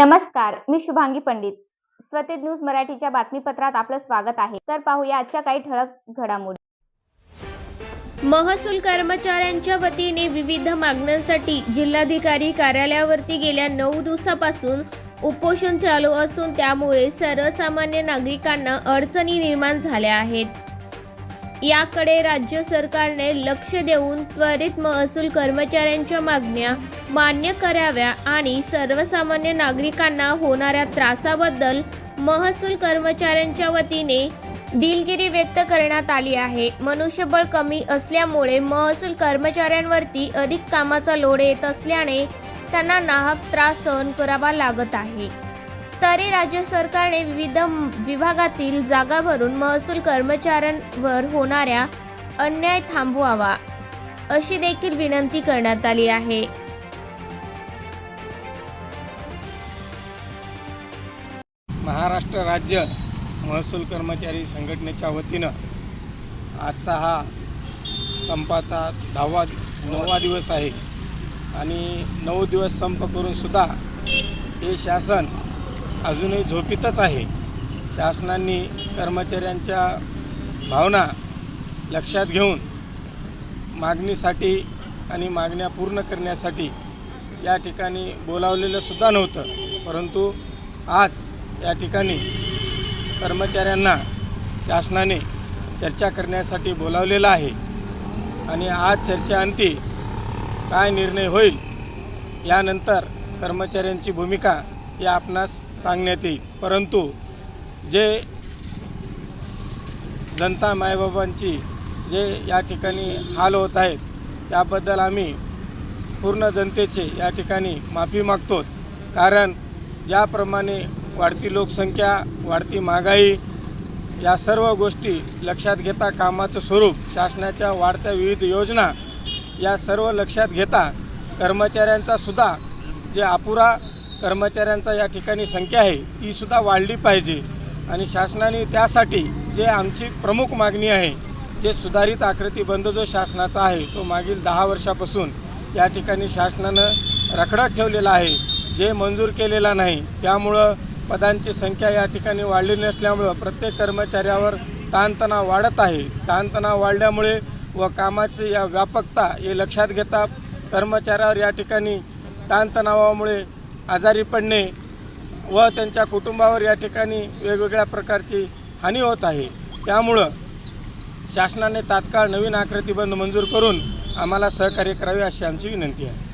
नमस्कार मी शुभांगी पंडित. स्वतेज न्यूज मराठीच्या बातमीपत्रात आपलं स्वागत आहे. तर पाहूया आजच्या काही ठळक घडामोडी. महसूल कर्मचाऱ्यांच्या वतीने विविध मागण्यांसाठी जिल्हाधिकारी कार्यालयावरती गेल्या नऊ दिवसापासून उपोषण चालू असून त्यामुळे सर्वसामान्य नागरिकांना अडचणी निर्माण झाल्या आहेत. याकडे राज्य सरकारने लक्ष देऊन त्वरित महसूल कर्मचाऱ्यांच्या मागण्या मान्य कराव्या आणि सर्वसामान्य नागरिकांना होणाऱ्या त्रासाबद्दल महसूल कर्मचाऱ्यांच्या वतीने दिलगिरी व्यक्त करण्यात आली आहे. मनुष्यबळ कमी असल्यामुळे महसूल कर्मचाऱ्यांवरती अधिक कामाचा लोड येत असल्याने त्यांना नाहक त्रास सहन करावा लागत आहे. तरी राज्य सरकारने विविध विभागातील जागा भरून महसूल कर्मचाऱ्यांवर होणाऱ्या अन्याय थांबवावा अशी देखील विनंती करण्यात आली आहे. महाराष्ट्र राज्य महसूल कर्मचारी संघटनेच्या वतीनं आजचा हा संपाचा दहावा नववा दिवस आहे. आणि नऊ दिवस संप करूनसुद्धा हे शासन अजूनही झोपीतच आहे. शासनाने कर्मचाऱ्यांच्या भावना लक्षात घेऊन मागणीसाठी आणि मागण्या पूर्ण करण्यासाठी या ठिकाणी बोलावलेलं सुद्धा नव्हतं. परंतु आज या ठिकाणी कर्मचाऱ्यांना शासनाने चर्चा करण्यासाठी बोलावलेलं आहे. आणि आज चर्चेअंती काय निर्णय होईल यानंतर कर्मचाऱ्यांची भूमिका हे आपणास सांगण्यात येईल. परंतु जे जनता मायबाबांची जे या ठिकाणी हाल होत आहेत त्याबद्दल आम्ही पूर्ण जनतेचे या ठिकाणी माफी मागतो. कारण ज्याप्रमाणे वाढती लोकसंख्या वाढती महागाई या सर्व गोष्टी लक्षात घेता कामाचं स्वरूप शासनाच्या वाढत्या विविध योजना या सर्व लक्षात घेता कर्मचाऱ्यांचासुद्धा जे अपुरा कर्मचाऱ्यांचा या ठिकाणी संख्या आहे तीसुद्धा वाढली पाहिजे. आणि शासनाने त्यासाठी जे आमची प्रमुख मागणी आहे जे सुधारित आकृतीबंध जो शासनाचा आहे तो मागील दहा वर्षापासून या ठिकाणी शासनानं रखडत ठेवलेला आहे. जे मंजूर केलेला नाही त्यामुळं पदांची संख्या या ठिकाणी वाढली नसल्यामुळं प्रत्येक कर्मचाऱ्यावर ताणतणाव वाढत आहे. ताणतणाव वाढल्यामुळे व कामाची या व्यापकता हे लक्षात घेता कर्मचाऱ्यावर या ठिकाणी ताणतणावामुळे आजारी पडणे व त्यांच्या कुटुंबावर या ठिकाणी वेगवेगळ्या प्रकारची हानी होत आहे. त्यामुळं शासनाने तात्काळ नवीन आकृतीबंध मंजूर करून आम्हाला सहकार्य करावे अशी आमची विनंती आहे.